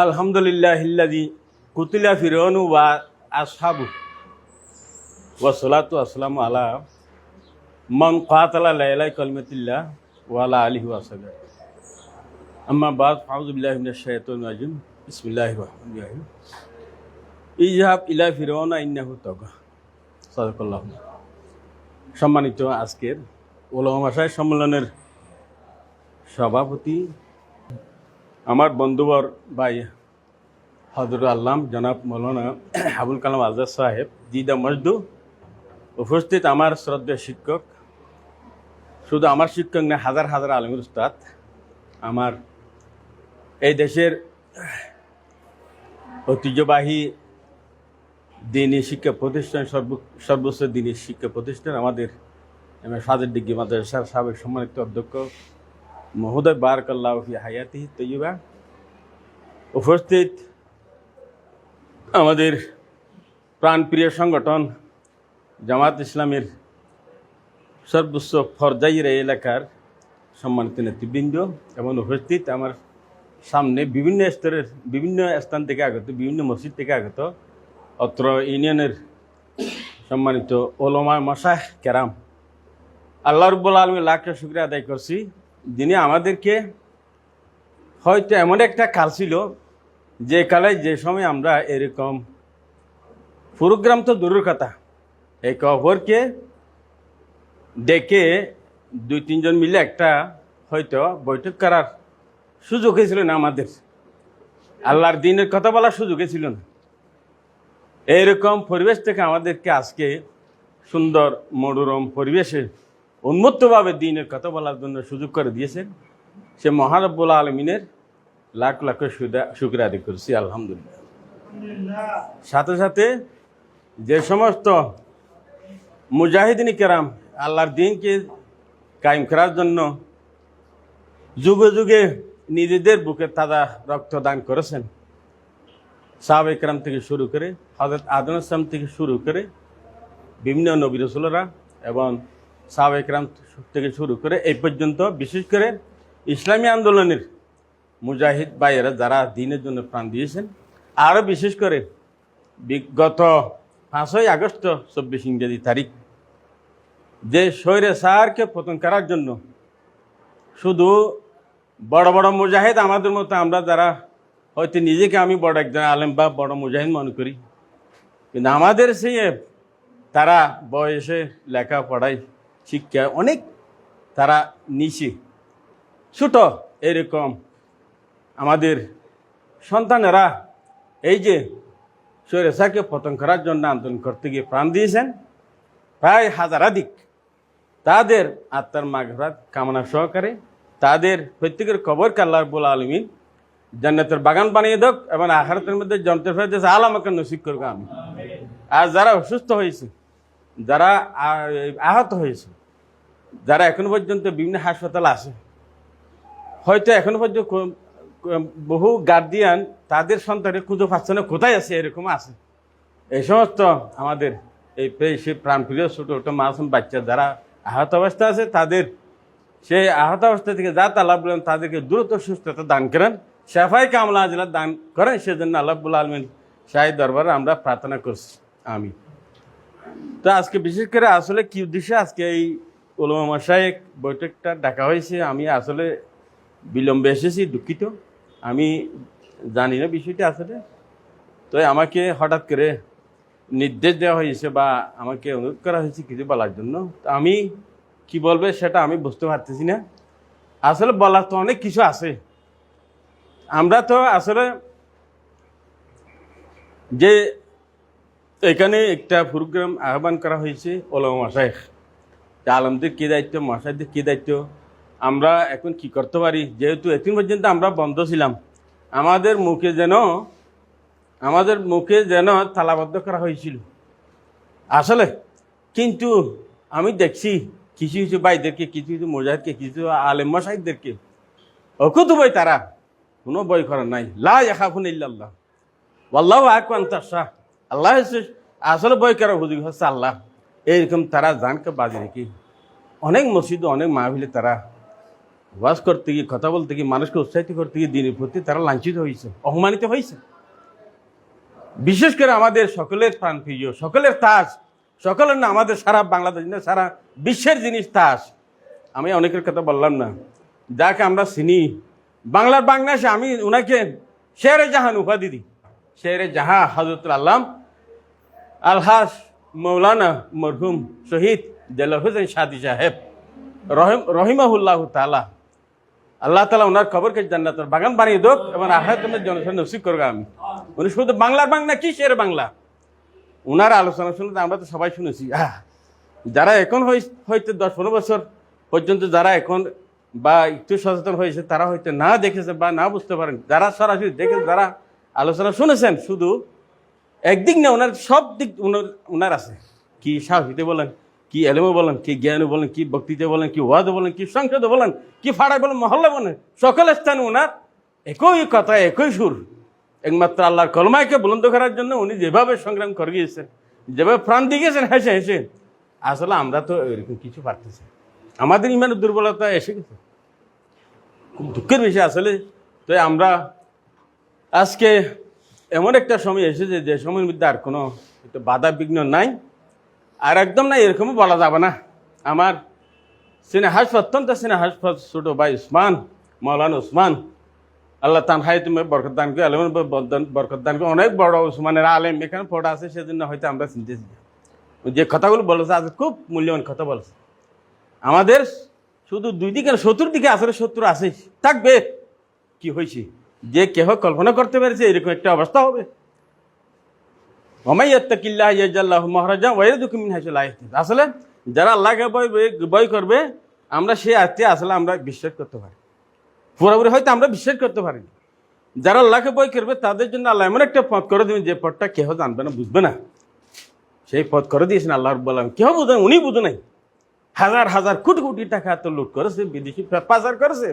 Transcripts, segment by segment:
আলহামদুলিল্লাহ কুতিলা ফিরনু ওয়া আসহাবু। ওয়া সালাতু আসসালামু আলা মান কাতালা লাইলাই কলমাতিল্লাহ ওয়া আলা আলিহি ওয়া সাহবিহি। আম্মা বাদ আউযু বিল্লাহি মিনাশ শাইতানির রাজিম। বিসমিল্লাহির রহমানির রহিম। ইজহাব ইলা ফিরওনা ইন্নাহু তাগা সাদাকাল্লাহু সম্মানিত আজকের ওলামা ভাষায় সম্মেলনের সভাপতি আমার বন্ধুবর ভাই হজরত আল্লাম জনাব মৌলানা আবুল কালাম আজাদ সাহেব, জিদা মজদু, উপস্থিত আমার শ্রদ্ধা শিক্ষক। শুধু আমার শিক্ষক না হাজার হাজার আলমের উস্তাদ। আমার এই দেশের ঐতিহ্যবাহী দিনী শিক্ষা প্রতিষ্ঠান, সর্ব, সর্বোচ্চ দিনী শিক্ষা প্রতিষ্ঠান আমাদের সাদের ডিগ্রি মাদ্রাসার সাবেক সম্মানিত অধ্যক্ষ মহোদয় বারকাল্লাহ হায়াতি তৈবা উপস্থিত আমাদের প্রাণপ্রিয় সংগঠন জামাত ইসলামের সর্বোচ্চ ফরজাইয়ের এলাকার সম্মানিত নেতৃবৃন্দ এবং উপস্থিত আমার সামনে বিভিন্ন স্তরের, বিভিন্ন স্থান থেকে আগত, বিভিন্ন মসজিদ থেকে আগত অত্র ইউনিয়নের সম্মানিত ওলমা মশাহ কেরাম। আল্লাহ রব্বুল আলমী লাখটা শুক্রিয়া আদায় করছি। যিনি আমাদেরকে হয়তো এমন একটা কাল ছিল যে কালে যে সময় আমরা এরকম প্রোগ্রাম তো দূরের কথা। এই খবরকে ডেকে দুই, তিনজন মিলে একটা হয়তো বৈঠক করার সুযোগ হয়েছিল না আমাদের। আল্লাহর দিনের কথা বলার সুযোগ ছিল না। এইরকম পরিবেশ থেকে আমাদেরকে আজকে সুন্দর মনোরম পরিবেশে উন্মুক্তভাবে দিনের কথা বলার জন্য সুযোগ করে দিয়েছেন। সে মহারব্বুল আলমিনের লাখ লাখ শুক্র আদায় করছি, আলহামদুলিল্লাহ। সাথে সাথে যে সমস্ত মুজাহিদিন কেরাম আল্লাহর দিনকে কায়েম করার জন্য যুগে যুগে নিজেদের বুকে তাজা রক্তদান করেছেন। সাহাব একরাম থেকে শুরু করে হজরত আদম ইসলাম থেকে শুরু করে বিভিন্ন নবী রসুলরা এবং সাহাব একরাম থেকে শুরু করে এই পর্যন্ত, বিশেষ করে ইসলামী আন্দোলনের মুজাহিদ ভাইয়েরা যারা দিনের জন্য প্রাণ দিয়েছেন, আরও বিশেষ করে বিগত পাঁচই আগস্ট চব্বিশ ইংরেজি তারিখ, যে শৈরে সারকে পতন করার জন্য শুধু বড় বড় মুজাহিদ আমাদের মতো আমরা যারা, হয়তো নিজেকে আমি বড় একজন আলেম বা বড় মুজাহিদ মনে করি, কিন্তু আমাদের সেই তারা বয়সে লেখাপড়ায় শিক্ষা অনেক তারা নিচে ছোট এরকম আমাদের সন্তানেরা এই যে সৈরেসাকে পতন করার জন্য আন্দোলন করতে গিয়ে প্রাণ দিয়েছেন, প্রায় হাজারাধিক। তাদের আত্মার মাঘরাত কামনা সহকারে তাদের প্রত্যেকের কবর কাল্লার বলে আলমিন জান্নাতের বাগান বানিয়ে দোক এবং আহারতের মধ্যে যন্ত্রের ফেরত আল আমাকে নসিব করব আমি আর যারা অসুস্থ হয়েছে যারা আহত হয়েছে, যারা এখনও পর্যন্ত বিভিন্ন হাসপাতাল আছে, হয়তো এখনও পর্যন্ত বহু গার্ডিয়ান তাদের সন্তানের খুঁজে পাচ্ছে না, কোথায় আছে, এরকম আছে। এই সমস্ত আমাদের এই সে প্রাণপ্রিয় ছোটো ছোটো মাসুম বাচ্চা যারা আহত অবস্থা আছে, তাদের সেই আহত অবস্থা থেকে যা তাল্লাহ বলেন তাদেরকে দ্রুত সুস্থতা দান করেন, সাফাই কামলা আজলা দান করেন, সেজন্য আল্লাহবুল আলমিন শাহী দরবারে আমরা প্রার্থনা করছি। আমি তো আজকে বিশেষ করে আসলে কি উদ্দেশ্যে আজকে এই ওলমা মশাইক বৈঠকটা ডাকা হয়েছে, আমি আসলে বিলম্বে এসেছি, দুঃখিত। আমি জানি না বিষয়টি আসলে। তো আমাকে হঠাৎ করে নির্দেশ দেওয়া হয়েছে বা আমাকে অনুরোধ করা হয়েছে কিছু বলার জন্য। তো আমি কি বলবে সেটা আমি বুঝতে পারতেছি না। আসলে বলার তো অনেক কিছু আছে। আমরা তো আসলে যে এখানে একটা প্রোগ্রাম আহ্বান করা হয়েছে ওলামা মাসাইখ আলমদের কী দায়িত্ব মশাইদের কী দায়িত্ব? আমরা এখন কি করতে পারি? যেহেতু এতদিন পর্যন্ত আমরা বন্ধ ছিলাম। আমাদের মুখে যেন, আমাদের মুখে যেন তালাবদ্ধ করা হয়েছিল। আসলে কিন্তু আমি দেখছি কিছু কিছু ভাইদেরকে, কিছু কিছু মোজাহিদকে, কিছু আলেম মশাহিদদেরকে অকুত বই তারা কোনো বই করার নাই। লা ইয়াখাফুন ইল্লাল্লাহ। আল্লাহ আকবান তার আল্লাহ আসলে বই করা হুজুর হচ্ছে আল্লাহ। এইরকম তারা জানকে বাজি রেখে অনেক মসজিদ অনেক মাহবিলে তারা ওয়াজ করতে গিয়ে, কথা বলতে গিয়ে, মানুষকে উৎসাহিত করতে গিয়ে দিনের প্রতি তারা লাঞ্ছিত হয়েছে, অপমানিত হয়েছে। বিশেষ করে আমাদের সকলের প্রাণপ্রিয় সকলের তাস, সকলের না, আমাদের সারা বাংলাদেশ না, সারা বিশ্বের জিনিস তাস। আমি অনেকের কথা বললাম না, যাকে আমরা চিনি। বাংলার বাংলাদেশে আমি ওনাকে শেরে জাহান উপাধি দিই। শেরে জাহা হজরতুল আল্লাম আলহাস মৌলানা মরহুম শহীদ দেল হোসেন সাদি সাহেব রহিম রহিমাহুল্লাহ তালা আল্লাহ তালা ওনার খবরকে জান্নাতের বাগান বানিয়ে দোক এবং আহাতমের জনসন নসিব করব আমি উনি শুধু বাংলার বাংলা কি শের বাংলা? ওনার আলোচনা শুনতে আমরা তো সবাই শুনেছি। আহ, যারা এখন হয়তো দশ পনেরো বছর পর্যন্ত যারা এখন বা একটু সচেতন হয়েছে তারা হয়তো না দেখেছে বা না বুঝতে পারেন। যারা সরাসরি দেখে যারা আলোচনা শুনেছেন শুধু একদিক না, ওনার সব দিক ওনার ওনার আছে। কি সাহসিতে বলেন, কি এলেমে বলেন, কি জ্ঞানে বলেন, কি বক্তৃতা বলেন, কি ওয়াদে বলেন, কি সংসদে বলেন, কি ফাড়ায় বলেন মহল্লা বলেন, সকল স্থানে ওনার একই কথা, একই সুর। একমাত্র আল্লাহর কলমাইকে বুলন্দ করার জন্য উনি যেভাবে সংগ্রাম করে গিয়েছেন, যেভাবে প্রাণ দিয়ে গেছেন হেসে হেসে। আসলে আমরা তো এরকম কিছু পারতেছি আমাদের ইমানের দুর্বলতা এসে গেছে। খুব দুঃখের বিষয় আসলে। তো আমরা আজকে এমন একটা সময় এসেছে যে সময়ের মধ্যে আর কোনো বাধা বিঘ্ন নাই। আর একদম না এরকমও বলা যাবে না। আমার সিনে হাসপাত অত্যন্ত সিনে হাসপাত ছোট ভাই উসমান মৌলান উসমান আল্লাহ তান হাই তুমি বরকত দান করে আলম বরকত অনেক বড় উসমানের আলেম এখানে পড়া আছে সেজন্য হয়তো আমরা চিনতেছি যে কথাগুলো বলেছে আজ খুব মূল্যবান কথা বলেছে। আমাদের শুধু দুই দিকে না, চতুর্দিকে আসলে শত্রু আছে থাকবে কি হয়েছে? যে কেহ কল্পনা করতে পেরেছে, এরকম একটা অবস্থা হবে। আসলে যারা আল্লাহকে ভয় করবে, আমরা সেই আত্মীয় আসলে আমরা বিশ্বাস করতে পারি। পুরোপুরি হয়তো আমরা বিশ্বাস করতে পারি যারা আল্লাহকে ভয় করবে, তাদের জন্য আল্লাহ এমন একটা পথ করে দেবেন, যে পথটা কেহ জানবে না, বুঝবে না। সেই পথ করে দিয়েছেন আল্লাহর বললাম কেহ বুঝে উনি বুঝে নাই। হাজার হাজার, কোটি কোটি টাকা তো লুট করেছে, বিদেশি পাচার করেছে।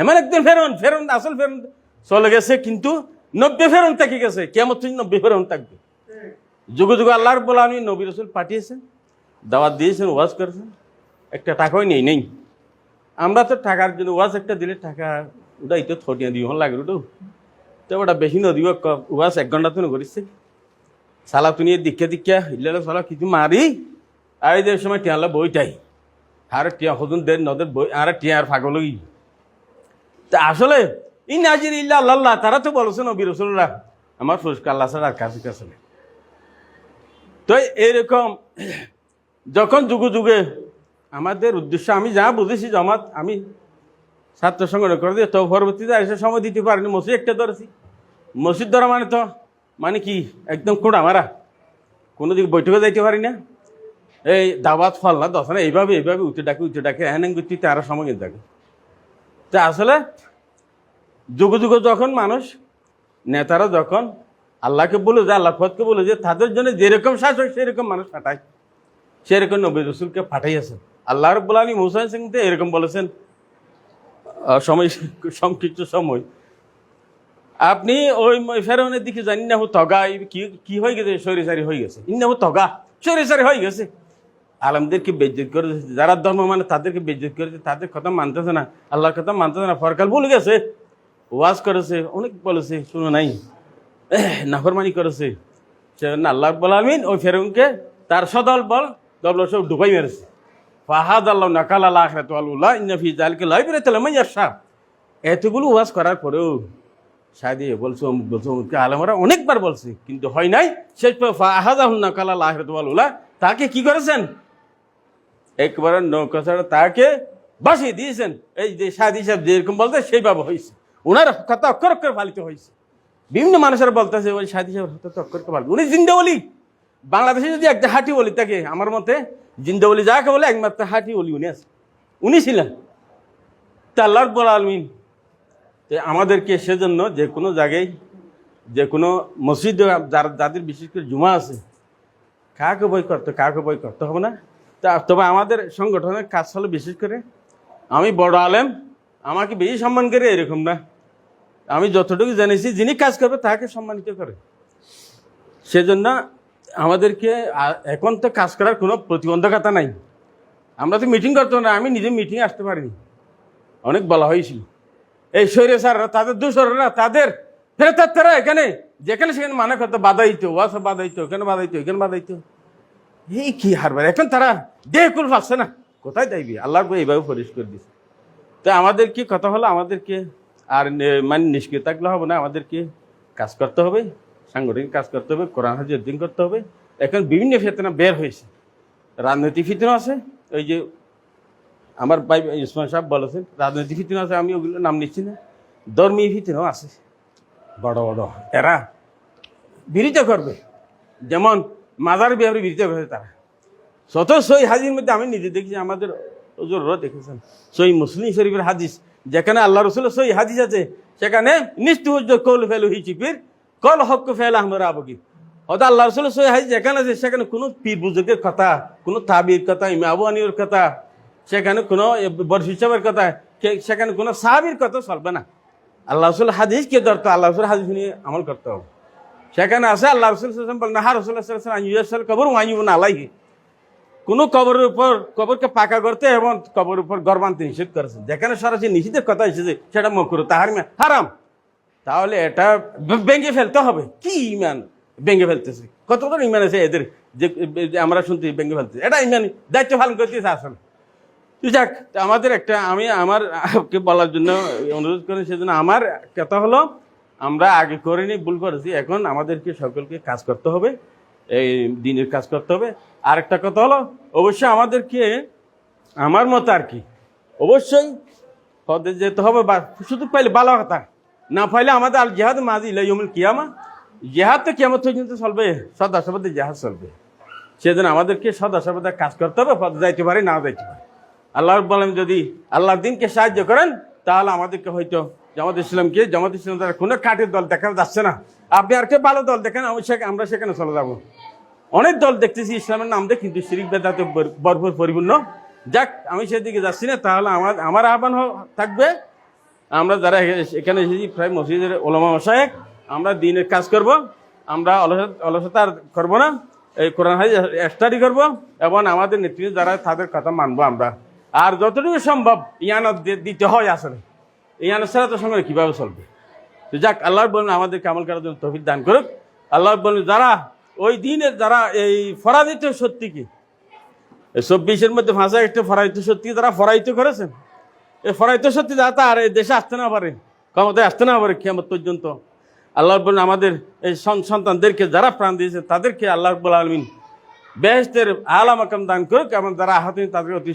এমন একদিন ফেরন ফেরন, আসল ফেরন চলে গেছে, কিন্তু নব্বই ফেরন থেকে গেছে। কেমন তুই নব্বই ফেরন থাকবে। যুগ যুগ আল্লাহর বলে আমি নবী রসুল পাঠিয়েছেন, দাওয়াত দিয়েছেন, ওয়াজ করেছেন। একটা টাকাও নেই নেই। আমরা তো টাকার জন্য ওয়াজ একটা দিলে টাকা ওটা একটু থটিয়া দিব লাগে ওটাও তো। ওটা বেশি নদীব ওয়াজ এক ঘণ্টা তো করিছে সালা তুনি দিকে দিকে ইল্লালে সালা কিছু মারি, আর এদের সময় টিয়ালে বইটাই আর টিয়া হদুন দের নদের বই, আর টিয়া আর ফাগল তা আসলে ই নাজির ইল্লা আল্লাহ, তারা তো বলছে নবী রসুল্লাহ আমার ফুসকা আল্লাহ আর কাছে কাছে। তো এরকম যখন যুগে যুগে আমাদের উদ্দেশ্য, আমি যা বুঝেছি জমাত, আমি ছাত্র সংগঠন করে দিয়ে তো পরবর্তীতে এসে সময় দিতে পারিনি, মসজিদ একটা ধরেছি। মসজিদ ধরা মানে তো মানে কি? একদম কোড়া মারা। কোনো দিকে বৈঠকে যাইতে পারি না। এই দাবাত ফল না, দশ না এইভাবে এইভাবে উঠে ডাকে উঠে ডাকে হ্যান করতে আরও সময় কিন্তু তা আসলে যুগ যুগ যখন মানুষ, নেতারা যখন আল্লাহকে বলে যে, আল্লাহ পথকে বলে যে, তাদের জন্য যেরকম শাসক, সেরকম মানুষ ফাটায় সেরকম নবী রসুলকে পাঠাইয়াছেন। আল্লাহ রব্বুল আলী মুসাইন সিং তো এরকম বলেছেন সময়, সংক্ষিপ্ত সময়। আপনি ওই ফেরনের দিকে জানি না হো তগা কি কি হয়ে গেছে? সরিসারি হয়ে গেছে। ইন্না হো তগা সরিসারি হয়ে গেছে। আলমদেরকে বেজ্জত করে। যারা ধর্ম মানে তাদেরকে বেজ্জত করেছে তাদের কথা মানতেছে না। আল্লাহর কথা মানতেছে না। ফরকাল ভুল গেছে। ওয়াজ করেছে, অনেক বলেছে, শুনো নাই। নাফরমানি করেছে। সেজন্য আল্লাহ বল আমিন ওই ফেরুনকে তার সদল বল দল সব ডুবাই মেরেছে। ফাহাদ আল্লাহ নাকাল আল্লাহ আখরাত আল্লাহ ইন্নাফি জালকে লাইব্রেরি তাহলে ইয়াসা এতগুলো ওয়াজ করার পরেও সাদি বলছো, অমুক বলছো অমুক আলমরা অনেকবার বলছে, কিন্তু হয় নাই। শেষ ফাহাদ আল্লাহ নাকাল আল্লাহ আখরাত আল্লাহ তাকে কি করেছেন? একবার নৌকা তাকে বাসিয়ে দিয়েছেন। এই যে সাদি সাহেব যেরকম বলতে সেইভাবে হয়েছে ওনার কথা অক্ষর অক্ষর পালিত হয়েছে। বিভিন্ন মানুষের বলতেছে, ওই সাদি সাহেব কথা অক্ষর অক্ষর পালিত। উনি জিন্দাবলি বাংলাদেশে যদি একটা হাঁটি বলি তাকে আমার মতে জিন্দাবলি যাকে বলে, একমাত্র হাঁটি বলি উনি আছে। উনি ছিলেন তা আল্লাহর বল আলমিন। তো আমাদেরকে সেজন্য যে কোনো জায়গায়, যে কোনো মসজিদে যার যাদের বিশেষ করে জুমা আছে কাকে বই করতে কাকে বই করতে হবে না। তা তবে আমাদের সংগঠনের কাজ হলো বিশেষ করে, আমি বড় আলেম, আমাকে বেশি সম্মান করে এরকম না। আমি যতটুকু জেনেছি যিনি কাজ করবে তাকে সম্মানিত করে। সেজন্য আমাদেরকে এখন তো কাজ করার কোনো প্রতিবন্ধকতা নাই। আমরা তো মিটিং করতে না, আমি নিজে মিটিং আসতে পারিনি। অনেক বলা হয়েছিল। এই শরীরে স্যাররা, তাদের দূষররা, তাদের ফেরতার তারা এখানে, যেখানে সেখানে মানে করতো, বাধাইতো ওয়াসা বাধাইতো এখানে বাধাইতো এখানে বাধাইতো? এই কি হারবার? এখন তারা দেহ কুল পাচ্ছে না? কোথায় যাইবি? আল্লাহর বই এইভাবে পরিষ্কার দিছে। তো আমাদের কি কথা হলো? আমাদেরকে আর মানে নিষ্ক্রিয় থাকলে হবে না, আমাদেরকে কাজ করতে হবে, সাংগঠনিক কাজ করতে হবে, কোরআন হাজির দিন করতে হবে। এখন বিভিন্ন ফেতনা বের হয়েছে। রাজনৈতিক ফিতনা আছে, ওই যে আমার ভাই ইসমান সাহেব বলেছেন, রাজনৈতিক ফিতনা আছে, আমি ওগুলো নাম নিচ্ছি না। ধর্মীয় ফিতনাও আছে। বড় বড়, এরা বিরোধিতা করবে। যেমন মাজার বিহারে বিরোধিতা করবে তারা। শত সই হাজির মধ্যে আমি নিজে দেখছি, আমাদের ওজোরও দেখেছেন। সই মুসলিম শরীফের হাদিস, যেখানে আল্লাহ রসুলের সই হাদিস আছে, সেখানে নিস্তুহজ্জ কৌল ফেলু হি চিপির, কল হক ফেল আহমদ আবগি। অর্থাৎ আল্লাহ রসুলের সই হাদিস যেখানে আছে, সেখানে কোনো পীর বুজুর্গের কথা, কোনো তাবির কথা ইমা আবু আনির কথা, সেখানে কোনো বর্ষ হিসাবের কথা সেখানে কোনো সাহাবির কথা চলবে না। আল্লাহ রসুল হাদিস কে ধরতো, আল্লাহ রসুল হাদিস নিয়ে আমল করতে হবে। সেখানে আছে, আল্লাহ রসুল বলেন হা রসুল কবর ওয়াইব না আলাইহি। কোনো কবরের উপর, কবরকে পাকা করতে এবং কবরের উপর গর্বান্তে নিষেধ করেছে। যেখানে সরাসরি নিষেধের কথা এসেছে, সেটা মকুর, তাহার হারাম। তাহলে এটা ভেঙে ফেলতে হবে। কি ইমান ভেঙে ফেলতেছে? কত কত ইমান আছে এদের? যে আমরা শুনতে ভেঙে ফেলতেছি। এটা ইমান, দায়িত্ব পালন করতেছে আসলে তো যাক আমাদের একটা, আমি আমার বলার জন্য অনুরোধ করি সেজন্য আমার কথা হলো, আমরা আগে করিনি, ভুল করেছি। এখন আমাদেরকে সকলকে কাজ করতে হবে। এই দিনের কাজ করতে হবে। আরেকটা কথা হলো, অবশ্যই আমাদেরকে, আমার মতো আর কি, অবশ্যই পদে যেতে হবে, বা শুধু পাইলে ভালো কথা, না পাইলে আমাদের আল জেহাদ মাঝি ইলাইমুল কিয়ামা। জেহাদ তো কিয়ামত পর্যন্ত চলবে সদা সবাদের জেহাদ চলবে। সেজন্য আমাদেরকে সদা সর্বদা কাজ করতে হবে, পদে যাইতে পারে, না যাইতে পারে। আল্লাহ বলেন যদি আল্লাহর দিনকে সাহায্য করেন, তাহলে আমাদেরকে হয়তো জামাত ইসলামকে, জামাত ইসলাম দ্বারা কোনো কাঠের দল দেখা যাচ্ছে না। আপনি আর কে ভালো দল দেখেন? আমরা সেখানে চলে যাব। অনেক দল দেখতেছি, ইসলামের নাম দিয়ে কিন্তু শিরিক বেদাতে ভর- ভরপুর পরিপূর্ণ। যাক, আমি সেদিকে যাচ্ছি না, তাহলে আমার আমার আহ্বান থাকবে। আমরা যারা এখানে এসেছি, প্রায় মসজিদের ওলামা মশায়েক, আমরা দিনের কাজ করব। আমরা অলসতা করব না। এই কোরআন হাজি স্টাডি করব এবং আমাদের নেতৃত্ব যারা তাদের কথা মানবো আমরা। আর যতটুকু সম্ভব, ইয়ানত দি- দিতে হয় আসলে। ইয়ানত ছাড়া তো সঙ্গে কীভাবে চলবে? তো যাক, আল্লাহ বলেন আমাদেরকে আমল করার জন্য তফিক দান করুক। আল্লাহ বলেন যারা ওই দিনের যারা এই ফরাদিত সত্যিকে এই চব্বিশের মধ্যে ভাষা একটা ফরাইত সত্যি তারা ফরাইত করেছেন? এই ফরাইত সত্যি যারা তার এই দেশে আসতে না পারে, ক্ষমতায় আসতে না পারে কেমন পর্যন্ত। আল্লাহ বলেন আমাদের এই সন- সন্তানদেরকে যারা প্রাণ দিয়েছে, তাদেরকে আল্লাহ রব্বুল আলমিন বেহেস্তের আলাম আকাম দান করুক এবং যারা আহত তাদের অতি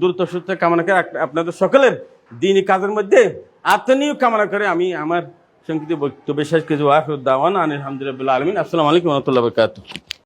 দ্রুত সুস্থ কামনা করে আপনাদের সকলের দিনই কাজের মধ্যে আত্মনিয়োগ কামনা করে আমি আমার সংক্ষিপ্ত বক্তব্য শেষ কিছু আলহামদুলিল্লাহ আলমিন। আসসালামু আলাইকুম রহমতুল্লাহ বরকাত